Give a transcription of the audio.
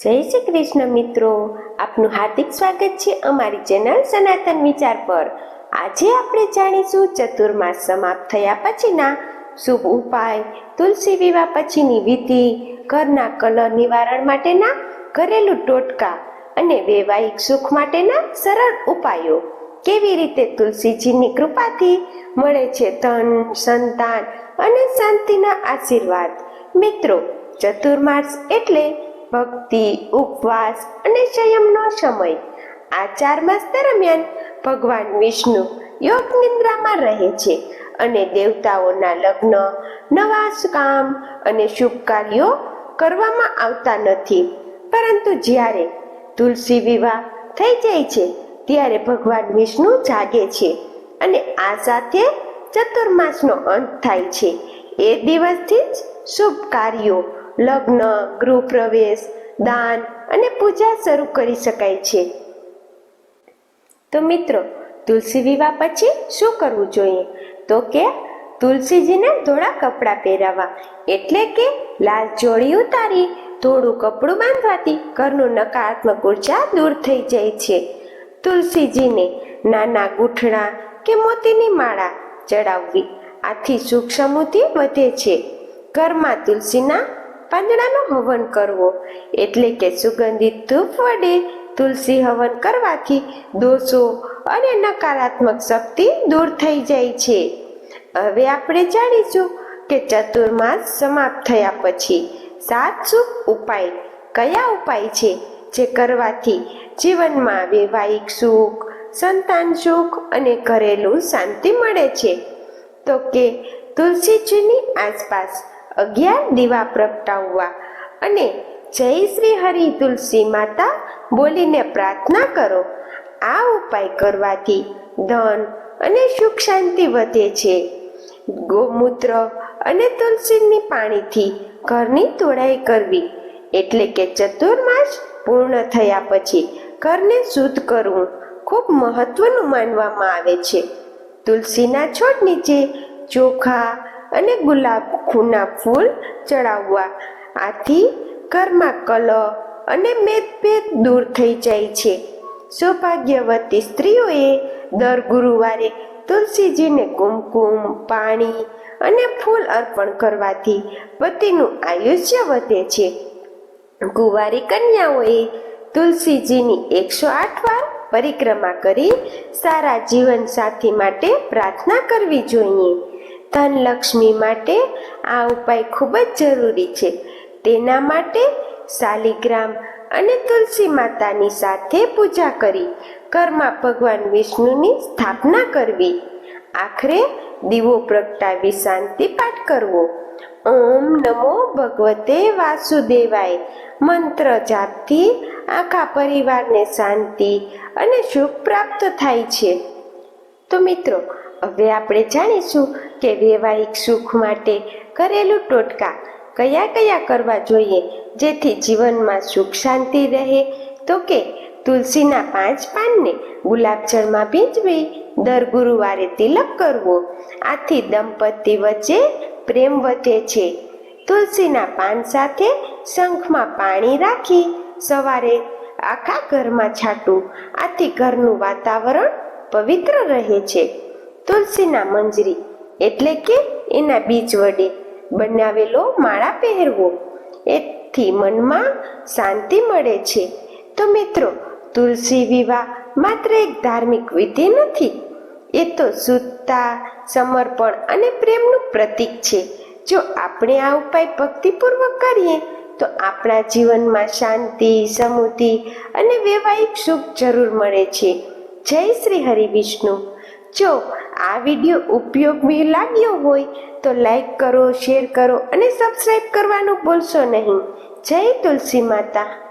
જય શ્રી કૃષ્ણ મિત્રો. આપનું હાર્દિક સ્વાગત છે અમારી ચેનલ સનાતન વિચાર પર. આજે આપણે જાણીશું ચતુર્માસ સમાપ્ત થયા પછીના શુભ ઉપાય, તુલસી વિવાહ પછીની વિધિ, ઘરના કલર નિવારણ માટેના ઘરેલું ટોટકા અને વૈવાહિક સુખ માટેના સરળ ઉપાયો. કેવી રીતે તુલસીજીની કૃપાથી મળે છે ધન, સંતાન અને શાંતિના આશીર્વાદ? મિત્રો, ચતુર્માસ એટલે ભક્તિ, ઉપવાસ અને સંયમનો સમય આ ચાર માસ દરમિયાન ભગવાન વિષ્ણુ યોગ નિંદ્રામાં રહે છે અને દેવતાઓના લગ્ન નવા કામ અને શુભ કાર્યો કરવામાં આવતા નથી. પરંતુ જ્યારે તુલસી વિવાહ થઈ જાય છે, ત્યારે ભગવાન વિષ્ણુ જાગે છે અને આ સાથે ચતુર્માસનો અંત થાય છે. એ દિવસથી જ શુભ કાર્યો લગ્ન, ગૃહપ્રવેશ, દાન અને પૂજા શરૂ કરી શકાય છે. તો મિત્રો, તુલસી વિવાહ પછી શું કરવું જોઈએ? તો કે તુલસીજીને ધોળા કપડાં પહેરાવા એટલે કે લાલ જોડી ઉતારી, ધોળું કપડું બાંધવાથી ઘરનું નકારાત્મક ઊર્જા દૂર થઈ જાય છે. તુલસીજીને નાના ગૂંઠણા કે મોતીની માળા ચડાવવી આથી સુખ વધે છે. ઘરમાં તુલસીના પાંદડાનો હવન કરવો. એટલે કે સુગંધિત ધૂપ વડે તુલસી હવન કરવાથી દોષો અને નકારાત્મક શક્તિ દૂર થઈ જાય છે. હવે આપણે જાણીશું કે ચતુર્માસ સમાપ્ત થયા પછી સાત શુભ ઉપાય કયા ઉપાય છે જે કરવાથી જીવનમાં વૈવાહિક સુખ, સંતાન સુખ અને ઘરેલું શાંતિ મળે છે? તો કે તુલસીજીની આસપાસ અગિયાર દીવા પ્રગટાવવા અને જય શ્રી હરિ તુલસી માતા બોલીને પ્રાર્થના કરો. આ ઉપાય કરવાથી ધન અને સુખ શાંતિ વધે છે. ગોમૂત્ર અને તુલસીની પાણીથી ઘરની તોડાઈ કરવી એટલે કે ચતુર્માસ પૂર્ણ થયા પછી ઘરને શુદ્ધ કરવું ખૂબ મહત્વનું માનવામાં આવે છે. તુલસીના છોડ નીચે ચોખા અને ગુલાબના ફૂલ ચડાવવા. આથી ઘરમાં કલહ અને મેદભેદ દૂર થઈ જાય છે. સૌભાગ્યવતી સ્ત્રીઓએ દર ગુરુવારે તુલસીજીને કુમકુમ, પાણી અને ફૂલ અર્પણ કરવાથી પતિનું આયુષ્ય વધે છે. કુંવારી કન્યાઓએ તુલસીજીની એકસો આઠ વાર પરિક્રમા કરી સારા જીવન સાથી માટે પ્રાર્થના કરવી જોઈએ. ધનલક્ષ્મી માટે આ ઉપાય ખૂબ જ જરૂરી છે. તેના માટે શાલિગ્રામ અને તુલસી માતાની સાથે પૂજા કરી, ઘરમાં ભગવાન વિષ્ણુની સ્થાપના કરવી. આખરે દીવો પ્રગટાવી શાંતિ પાઠ કરવો. ઓમ નમો ભગવતે વાસુદેવાય. મંત્ર જાપથી આખા પરિવારને શાંતિ અને સુખ પ્રાપ્ત થાય છે. તો મિત્રો હવે આપણે જાણીશું કે વૈવાહિક સુખ માટે કરેલું ટોટકા કયા કયા કરવા જોઈએ, જેથી જીવનમાં સુખ શાંતિ રહે. તો કે, તુલસીના પાંચ પાનને ગુલાબજળમાં ભીંજવી દર ગુરુવારે તિલક કરવો. આથી દંપતી વચ્ચે પ્રેમ વધે છે. તુલસીના પાન સાથે શંખમાં પાણી રાખી સવારે આખા ઘરમાં છાંટવું. આથી ઘરનું વાતાવરણ પવિત્ર રહે છે. તુલસીના મંજરી એટલે કે એના બીજ વડે બનાવેલો માળા પહેરવો. એથી મનમાં શાંતિ મળે છે. તો મિત્રો, તુલસી વિવાહ માત્ર એક ધાર્મિક વિધિ નથી, એ તો શુદ્ધતા સમર્પણ અને પ્રેમનું પ્રતીક છે. જો આપણે આ ઉપાય ભક્તિપૂર્વક કરીએ, તો આપણા જીવનમાં શાંતિ, સમૃદ્ધિ અને વૈવાહિક સુખ જરૂર મળે છે. જય શ્રી હરિ વિષ્ણુ જો આ વીડિયો ઉપયોગી લાગ્યો હોય તો લાઈક કરો, શેર કરો અને સબસ્ક્રાઈબ કરવાનું ભૂલશો નહીં. જય તુલસી માતા.